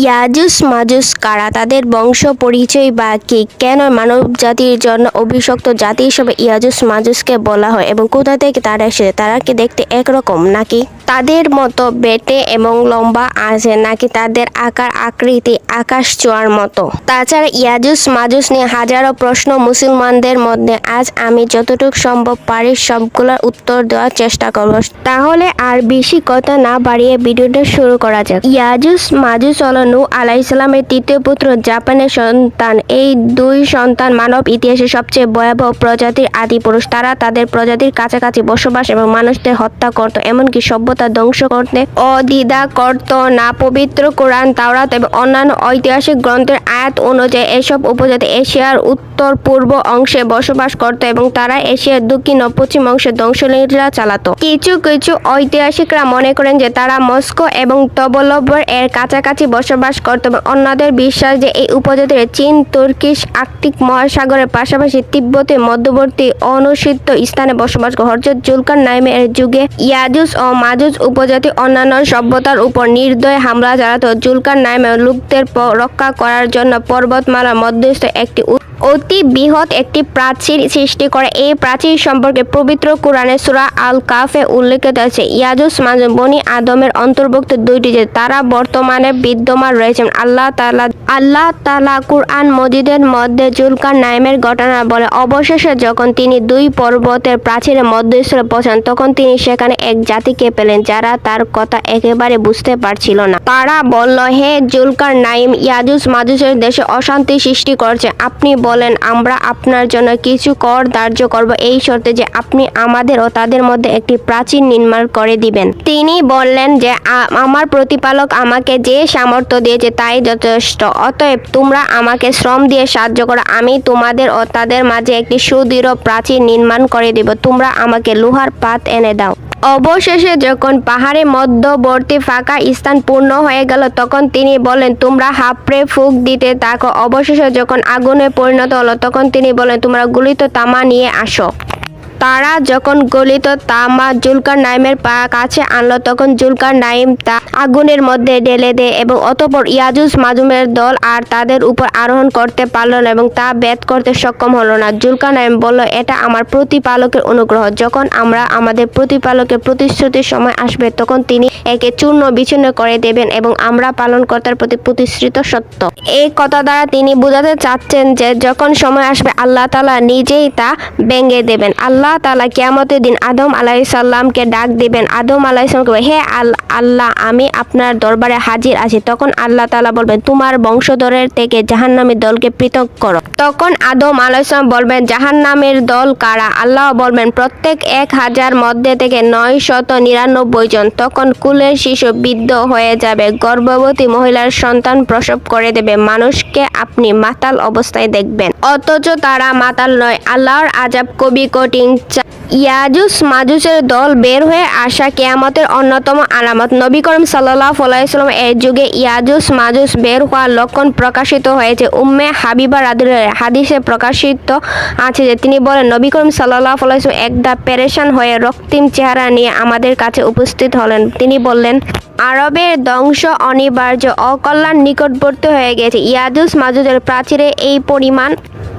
ইয়াজুস majus কারা? তাদের বংশ পরিচয় বা কি? কেন মানব জাতির জন্য অভিশপ্ত জাতি হিসেবে ইয়াজুস মাজুসকে বলা হয় এবং কোথা থেকে তারা এসেছে? তারা কি দেখতে একরকম নাকি? তাদের মতো বেটে এবং লম্বা আছে নাকি তাদের আকার আকৃতি আকাশ চোয়ার মতো? তাছাড়া ইয়াজুস মাজুস নিয়ে হাজারো প্রশ্ন মুসলমানদের মধ্যে আজ আমি যতটুকু সম্ভব পারি সবগুলোর উত্তর দেওয়ার চেষ্টা করব। তাহলে আর বেশি কথা না বাড়িয়ে ভিডিওটা শুরু করা যাক। ইয়াজুস মাজুস হলো নূহ আলাইসালামের তৃতীয় পুত্র, জাপানের সন্তান। এই দুই সন্তান মানব ইতিহাসে সবচেয়ে ভয়াবহ প্রজাতির আদি পুরুষ। তারা তাদের প্রজাতির কাছাকাছি বসবাস এবং মানুষদের হত্যা করত, এমনকি সভ্যতা ধ্বংস করতে অদ্বিধা করত না পবিত্র কোরআন তাওরাত এবং অন্যান্য ঐতিহাসিক গ্রন্থের আয়াত অনুযায়ী এসব উপজাতি এশিয়ার উত্তর পূর্ব অংশে বসবাস করত এবং তারা এশিয়ার দক্ষিণ ও পশ্চিম অংশে ধ্বংসলীলা চালাতো। কিছু কিছু ঐতিহাসিকরা মনে করেন যে তারা মস্কো এবং তবলবর এর কাছাকাছি বসবাস করত এবং অন্যদের বিশ্বাস যে এই উপজাতির চীন, তুর্কিশ আর্কটিক মহাসাগরের পাশাপাশি তিব্বতের মধ্যবর্তী অনুসিদ্ধ স্থানে বসবাস করে হরজত জুলকার নাইমের যুগে ইয়াজুস ও মাজুজ উপজাতি অন্যান্য সভ্যতার উপর নির্দয় হামলা চালাতো জুলকার নাইমের লোকদের রক্ষা করার জন্য পর্বতমালার মধ্যস্থ একটি অতি বৃহৎ একটি প্রাচীর সৃষ্টি করে। এই প্রাচীর সম্পর্কে পবিত্র কোরআনে সূরা আল কাফে উল্লেখিত আছে। ইয়াজুস মাজুজ বনি আদমের অন্তর্ভুক্ত দুইটি যে, তারা বর্তমানে বিদ্যমান রয়েছেন। আল্লাহ তালা আল্লাহ তালা কুরআন মজিদের মধ্যে জুলকার নাইমের ঘটনা বলে, অবশেষে যখন তিনি দুই পর্বতের প্রাচীরের মধ্যস্থলে পৌঁছান, তখন তিনি সেখানে এক জাতিকে পেলেন। যারা তার কথা একেবারে বুঝতে পারছিল না। তারা বলল, হে জুলকার নাইম, ইয়াজুস মাজুসের দেশে অশান্তি সৃষ্টি করছে। আপনি বলেন, আমরা আপনার জন্য কিছু কর ধার্য করব এই শর্তে যে আপনি আমাদের ও তাদের মধ্যে একটি প্রাচীন নির্মাণ করে দিবেন। তিনি বললেন যে আমার প্রতিপালক আমাকে যে সামর্থ্য দিয়েছে তাই যথেষ্ট। অতএব তোমরা আমাকে শ্রম দিয়ে সাহায্য করো। আমি তোমাদের ও তাদের মাঝে একটি সুদৃঢ় প্রাচীর নির্মাণ করে দিব। তোমরা আমাকে লোহার পাত এনে দাও। অবশেষে যখন পাহাড়ে মধ্যবর্তী ফাঁকা স্থান পূর্ণ হয়ে গেল, তখন তিনি বলেন তোমরা হাপড়ে ফুক দিতে থাকো। অবশেষে যখন আগুনে পরিণত হলো, তখন তিনি বলেন তোমরা গুলিত তামা নিয়ে আসো। তারা যখন গলিত তামা জুলকার নাইমের কাছে আনলো, তখন জুলকার নাইম তা আগুনের মধ্যে ঢেলে দেয় এবং অতপর ইয়াজুজ মাজুমের দল আর তাদের উপর আরোহণ করতে পারল না এবং তা বেদ করতে সক্ষম হলো না। জুলকার নাইম বলল, এটা আমার প্রতিপালকের অনুগ্রহ। যখন আমরা আমাদের প্রতিপালকের প্রতিশ্রুতির সময় আসবে, তখন তিনি একে চূর্ণ বিচ্ছিন্ন করে দেবেন এবং আমরা পালনকর্তার প্রতি প্রতিশ্রুত সত্য। এই কথা দ্বারা তিনি বোঝাতে চাচ্ছেন যে, যখন সময় আসবে, আল্লাহ তালা নিজেই তা ভেঙে দেবেন। আল্লাহ তালা কিয়ামতের দিন আদম আলাইসাল্লামকে ডাক দিবেন। আদম আলাইসাল্লামকে হে আল, আল্লাহ, আমি আপনার দরবারে হাজির আছি। তখন আল্লাহ তালা বলবেন, তোমার বংশধরের থেকে জাহান্নামী দলকে পৃথক করো। তখন আদম আলাইসালাম বলবেন, জাহান্নামের দল কারা? আল্লাহ বলবেন, প্রত্যেক এক হাজার মধ্যে থেকে নয় শত নিরানব্বই জন। তখন কুলের শিশু বৃদ্ধ হয়ে যাবে, গর্ভবতী মহিলার সন্তান প্রসব করে দেবে। মানুষকে আপনি মাতাল অবস্থায় দেখবেন। অথচ তারা মাতাল নয়। আল্লাহর আজাব কবি কঠিন ইয়াজুস মাজুসের দল বের হয়ে আসা কেয়ামতের অন্যতম আলামত। নবী করিম সাল্লাহ এর যুগে ইয়াজুস মাজুস বের হওয়ার লক্ষণ প্রকাশিত হয়েছে। উম্মে হাবিবা রাদুল হাদিসে প্রকাশিত আছে যে তিনি বলেন, নবী করিম সাল্লাহ একদা পেরেশান হয়ে রক্তিম চেহারা নিয়ে আমাদের কাছে উপস্থিত হলেন। তিনি বললেন, আরবের ধ্বংস অনিবার্য, অকল্যাণ নিকটবর্তী হয়ে গেছে। ইয়াজুস মাজুজের প্রাচীরে এই পরিমাণ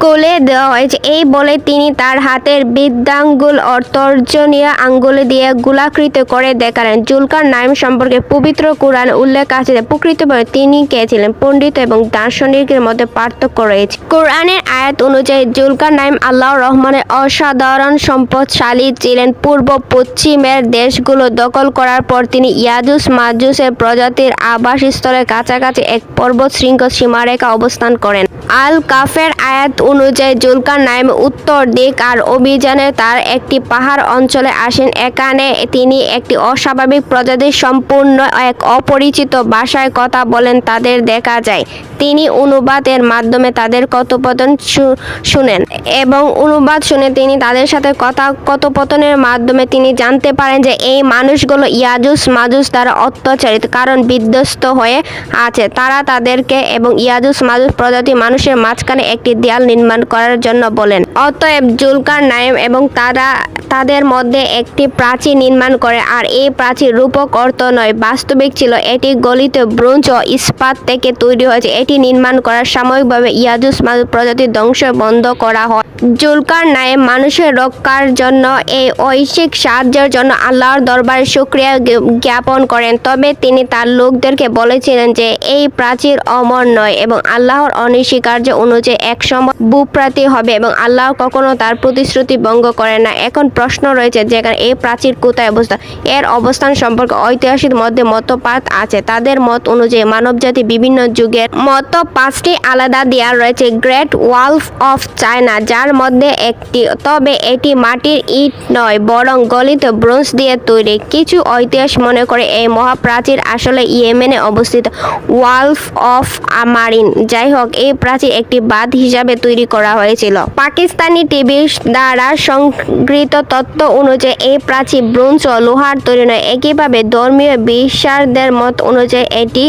কোলে দেওয়া হয়েছে। এই বলে তিনি তার হাতের বৃদ্ধাঙ্গুল অর্তর্জনীয় আঙ্গুলে দিয়ে গোলাকৃত করে দেখালেন। জুলকার নাইম সম্পর্কে পবিত্র কোরআন উল্লেখ আছে যে, প্রকৃতভাবে তিনি কে ছিলেন? পণ্ডিত এবং দার্শনিকের মধ্যে পার্থক্য রয়েছে। কোরআনের আয়াত অনুযায়ী জুলকার নাইম আল্লাহ রহমানের অসাধারণ সম্পদশালী ছিলেন। পূর্ব পশ্চিমের দেশগুলো দখল করার পর তিনি ইয়াজুস মাজুসের প্রজাতির আবাসস্থলের কাছাকাছি এক পর্বত শৃঙ্গ সীমারেখা অবস্থান করেন। আল কাফের আয়াত অনুযায়ী জুলকার নাইম উত্তর দিক আর অভিযানে তার একটি পাহাড় অঞ্চলে আসেন। এখানে তিনি একটি অস্বাভাবিক প্রজাতির সম্পূর্ণ এক অপরিচিত ভাষায় কথা বলেন, তাদের দেখা যায়। তিনি অনুবাদের মাধ্যমে তাদের কথোপকথন শু- শুনেন এবং অনুবাদ শুনে তিনি তাদের সাথে কথা, কথোপকথনের মাধ্যমে তিনি জানতে পারেন যে এই মানুষগুলো ইয়াজুস মাজুস দ্বারা অত্যাচারিত, কারণ বিধ্বস্ত হয়ে আছে। তারা তাদেরকে এবং ইয়াজুস মাজুস প্রজাতি মানুষের মাঝখানে একটি দেয়াল নির্মাণ করার জন্য বলেন। অতএব জুলকার নাইম এবং তারা, তাদের মধ্যে একটি প্রাচীর নির্মাণ করে, আর এই প্রাচীর রূপক অর্থ নয়। বাস্তবিক ছিল, এটি গলিত ব্রোঞ্জ ও ইস্পাত থেকে তৈরি হয়েছে। এটি নির্মাণ করার সাময়িকভাবে ইয়াজুস মাজুস প্রজাতির ধ্বংস বন্ধ করা হয়। জুলকার নাইম মানুষের রক্ষার জন্য এই ঐশিক সাহায্যের জন্য আল্লাহর দরবারে শুক্রিয়া জ্ঞ- জ্ঞাপন করেন। তবে তিনি তার লোকদেরকে বলেছিলেন যে, এই প্রাচীর অমর নয় এবং আল্লাহর অনস্বীকার্য অনুযায়ী একসময় ভূপ্রাতি হবে এবং আল্লাহ কখনো তার প্রতিশ্রুতি ভঙ্গ করে না। এখন প্রশ্ন রয়েছে যেখানে এই প্রাচীর কোথায় অবস্থা এর অবস্থান সম্পর্কে ঐতিহাসিক মধ্যে মতপাত আছে। তাদের মত অনুযায়ী মানবজাতি বিভিন্ন যুগের মতো পাঁচটি আলাদা দেয়াল রয়েছে গ্রেট ওয়ালফ অফ চায়না, যার মধ্যে একটি। তবে এটি মাটির ইট নয়, বরং গলিত ব্রোঞ্জ দিয়ে তৈরি। কিছু ঐতিহাস মনে করে এই মহাপ্রাচীর আসলে ইয়েমেনে অবস্থিত ওয়ালফ অফ আমারিন। যাই হোক, এই প্রাচীর একটি বাঁধ হিসাবে তৈরি করা হয়েছিল। পাকিস্তানি টিভির দ্বারা সংগৃহীত তথ্য অনুযায়ী, এই প্রাচীর ব্রোঞ্জ ও লোহার তৈরি নয়। একইভাবে ধর্মীয় বিশ্বাসদের মত অনুযায়ী এটি